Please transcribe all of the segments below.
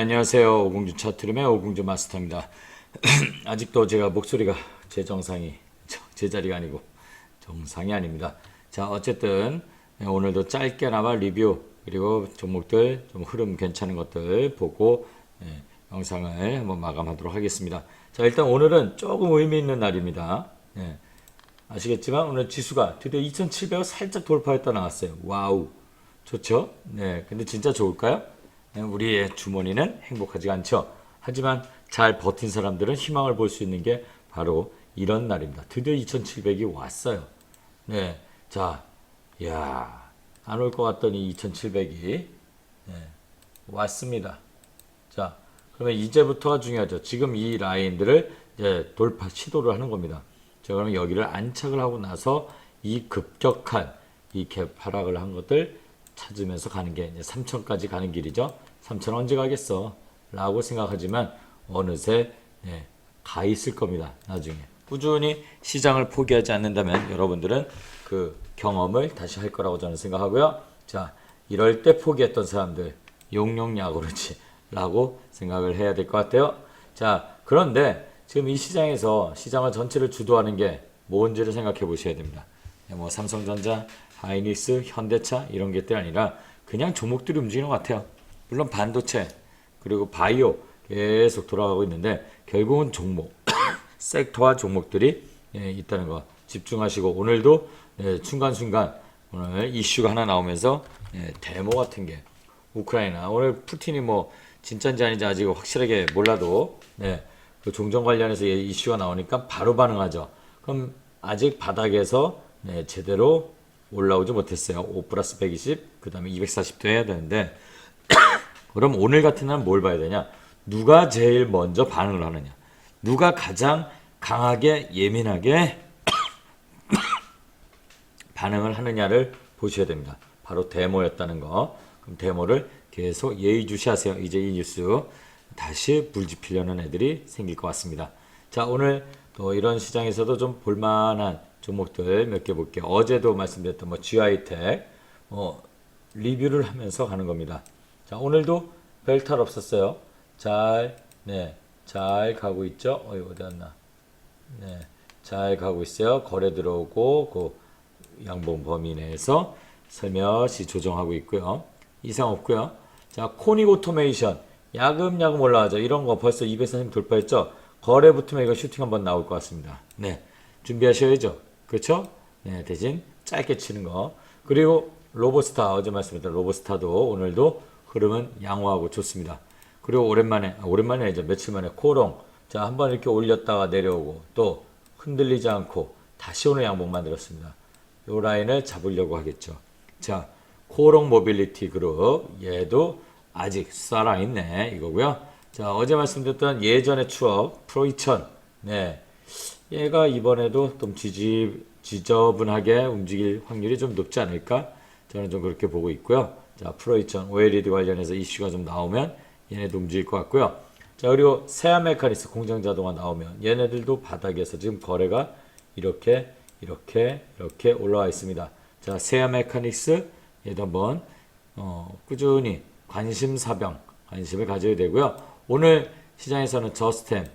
안녕하세요. 오공주 차트룸의 오공주 마스터입니다. 아직도 제가 목소리가 제 정상이 저- 제자리가 아니고 정상이 아닙니다. 자, 어쨌든 네, 오늘도 짧게나마 리뷰 그리고 종목들 좀 흐름 괜찮은 것들 보고 예, 영상을 한번 마감하도록 하겠습니다. 자, 일단 오늘은 조금 의미 있는 날입니다. 예, 아시겠지만 오늘 지수가 드디어 2,700을 살짝 돌파했다 나왔어요. 와우. 좋죠? 네. 근데 진짜 좋을까요? 네, 우리의 주머니는 행복하지 않죠. 하지만 잘 버틴 사람들은 희망을 볼 수 있는 게 바로 이런 날입니다. 드디어 2,700이 왔어요. 네. 자, 야, 안 올 것 같더니 2,700이 네, 왔습니다. 자, 그러면 이제부터가 중요하죠. 지금 이 라인들을 이제 돌파 시도를 하는 겁니다. 자, 그러면 여기를 안착을 하고 나서 이 급격한 이 갭 하락을 한 것들 찾으면서 가는 게 이제 3천까지 가는 길이죠. 3천 언제 가겠어? 라고 생각하지만 어느새 예, 가 있을 겁니다. 나중에 꾸준히 시장을 포기하지 않는다면 여러분들은 그 경험을 다시 할 거라고 저는 생각하고요. 자, 이럴 때 포기했던 사람들 용용야구르지 라고 생각을 해야 될 것 같아요. 자, 그런데 지금 이 시장에서 시장을 전체를 주도하는 게 뭔지를 생각해 보셔야 됩니다. 뭐 삼성전자, 하이닉스, 현대차 이런 게들 아니라 그냥 종목들이 움직이는 것 같아요. 물론 반도체 그리고 바이오 계속 돌아가고 있는데 결국은 종목 섹터와 종목들이 예, 있다는 거 집중하시고 오늘도 예, 순간순간 오늘 이슈가 하나 나오면서 예, 데모 같은 게 우크라이나 오늘 푸틴이 뭐 진짜인지 아닌지 아직 확실하게 몰라도 네, 그 종전 관련해서 이 이슈가 나오니까 바로 반응하죠. 그럼 아직 바닥에서 네, 제대로 올라오지 못했어요. 5 플러스 120, 그 다음에 240도 해야 되는데 그럼 오늘 같은 날은 뭘 봐야 되냐? 누가 제일 먼저 반응을 하느냐? 누가 가장 강하게 예민하게 반응을 하느냐를 보셔야 됩니다. 바로 데모였다는 거. 그럼 데모를 계속 예의주시하세요. 이제 이 뉴스 다시 불지피려는 애들이 생길 것 같습니다. 자 오늘 또 이런 시장에서도 좀 볼만한 종목들 몇 개 볼게요. 어제도 말씀드렸던 뭐 GI텍 뭐 리뷰를 하면서 가는 겁니다. 자 오늘도 별탈 없었어요. 잘 네, 잘 가고 있죠. 어이 어디 갔나? 네, 잘 가고 있어요. 거래 들어오고 그 양봉 범위 내에서 살며시 조정하고 있고요. 이상 없고요. 자, 코닉 오토메이션 야금야금 올라가죠. 이런 거 벌써 230 돌파했죠. 거래 붙으면 이거 슈팅 한번 나올 것 같습니다. 네, 준비하셔야죠. 그렇죠? 네, 대신 짧게 치는 거. 그리고 로보스타 어제 말씀드렸던 로보스타도 오늘도 흐름은 양호하고 좋습니다. 그리고 오랜만에 아, 오랜만에 아니죠 며칠 만에 코롱 자 한번 이렇게 올렸다가 내려오고 또 흔들리지 않고 다시 오늘 양봉 만들었습니다. 요 라인을 잡으려고 하겠죠. 자 코롱 모빌리티 그룹 얘도 아직 살아 있네 이거고요. 자 어제 말씀드렸던 예전의 추억 프로 2000네 얘가 이번에도 좀 지지 지저분하게 움직일 확률이 좀 높지 않을까 저는 좀 그렇게 보고 있고요. 자 프로 2000 OLED 관련해서 이슈가 좀 나오면 얘네도 움직일 것 같고요. 자 그리고 세아 메카니스 공장 자동화 나오면 얘네들도 바닥에서 지금 거래가 이렇게 이렇게 이렇게 올라와 있습니다. 자 세아 메카닉스 얘도 한번 어, 꾸준히 관심 사병 관심을 가져야 되고요. 오늘 시장에서는 저스템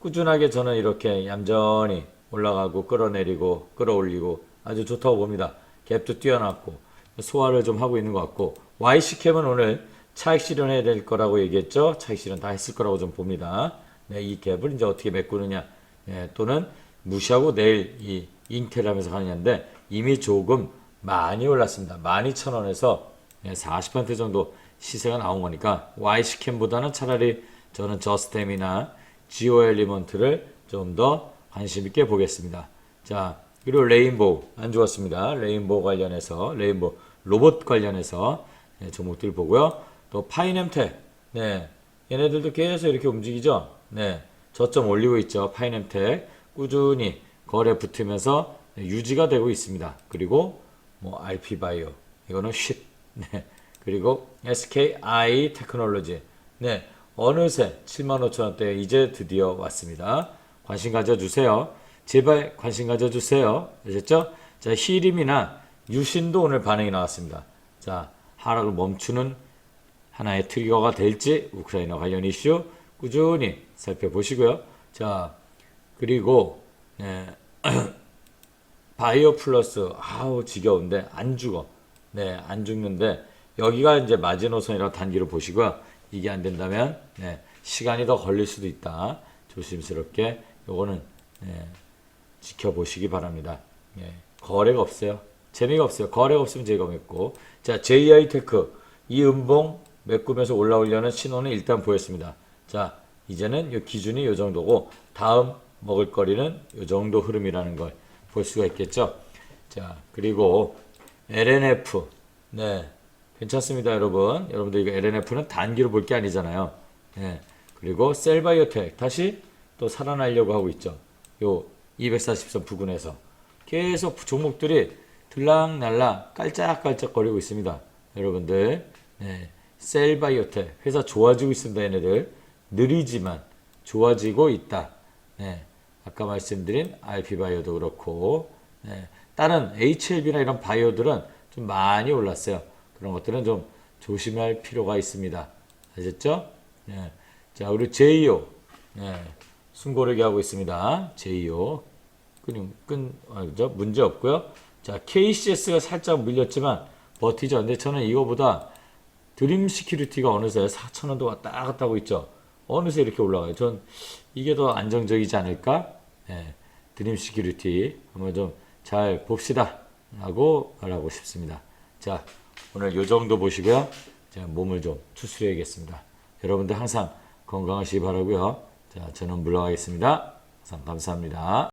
꾸준하게 저는 이렇게 얌전히 올라가고 끌어내리고 끌어올리고 아주 좋다고 봅니다. 갭도 뛰어났고 소화를 좀 하고 있는 것 같고 YC캠은 오늘 차익 실현해야 될 거라고 얘기했죠. 차익 실현 다 했을 거라고 좀 봅니다. 네, 이 갭을 이제 어떻게 메꾸느냐 예, 또는 무시하고 내일 이 인텔 하면서 가느냐인데 이미 조금 많이 올랐습니다. 12,000원에서 예, 40% 정도 시세가 나온 거니까 Y스캔보다는 차라리 저는 저스템이나 지오 엘리먼트를 좀 더 관심 있게 보겠습니다. 자, 그리고 레인보우 안 좋았습니다. 레인보우 관련해서 레인보우 로봇 관련해서 네, 종목들 보고요. 또 파이넴텍 네, 얘네들도 계속 이렇게 움직이죠. 네, 저점 올리고 있죠. 파이넴텍 꾸준히 거래 붙으면서 네, 유지가 되고 있습니다. 그리고 뭐 RP바이오 이거는 쉿 네. 그리고 SKI 테크놀로지 네 어느새 75,000원대 이제 드디어 왔습니다. 관심 가져주세요. 제발 관심 가져주세요. 아셨죠? 자 히림이나 유신도 오늘 반응이 나왔습니다. 자 하락을 멈추는 하나의 트리거가 될지 우크라이나 관련 이슈 꾸준히 살펴보시고요. 자, 그리고 네. 바이오 플러스 아우 지겨운데 안 죽어. 네, 안 죽는데 여기가 이제 마지노선이라고 단기로 보시고요. 이게 안 된다면 네, 시간이 더 걸릴 수도 있다. 조심스럽게 요거는 네, 지켜보시기 바랍니다. 예, 거래가 없어요. 재미가 없어요. 거래가 없으면 재미가 없고. 자, JI 테크 이 음봉 메꾸면서 올라오려는 신호는 일단 보였습니다. 자, 이제는 요 기준이 요 정도고 다음 먹을 거리는 요 정도 흐름이라는 걸 볼 수가 있겠죠. 자, 그리고 LNF 네. 괜찮습니다, 여러분. 여러분들 이거 LNF는 단기로 볼 게 아니잖아요. 네. 그리고 셀바이오텍 다시 또 살아나려고 하고 있죠. 요 240선 부근에서 계속 종목들이 들락날락 깔짝깔짝거리고 있습니다. 여러분들 네. 셀바이오텍 회사 좋아지고 있습니다. 얘네들 느리지만 좋아지고 있다. 네. 아까 말씀드린 RP바이오도 그렇고 네. 다른 HLB나 이런 바이오들은 좀 많이 올랐어요. 그런 것들은 좀 조심할 필요가 있습니다. 아셨죠? 네. 자, 우리 제이오 네. 숨고르기 하고 있습니다. 제이오 끈, 끈, 아, 그죠? 문제 없고요. 자, KCS가 살짝 밀렸지만 버티죠. 근데 저는 이거보다 드림 시큐리티가 어느새 4,000원도 왔다 갔다 하고 있죠. 어느새 이렇게 올라가요. 전 이게 더 안정적이지 않을까? 예, 드림 시큐리티 한번 좀 잘 봅시다. 라고 말하고 싶습니다. 자, 오늘 요 정도 보시고요. 자, 몸을 좀 추스려야겠습니다. 여러분들 항상 건강하시기 바라고요. 자, 저는 물러가겠습니다. 감사합니다.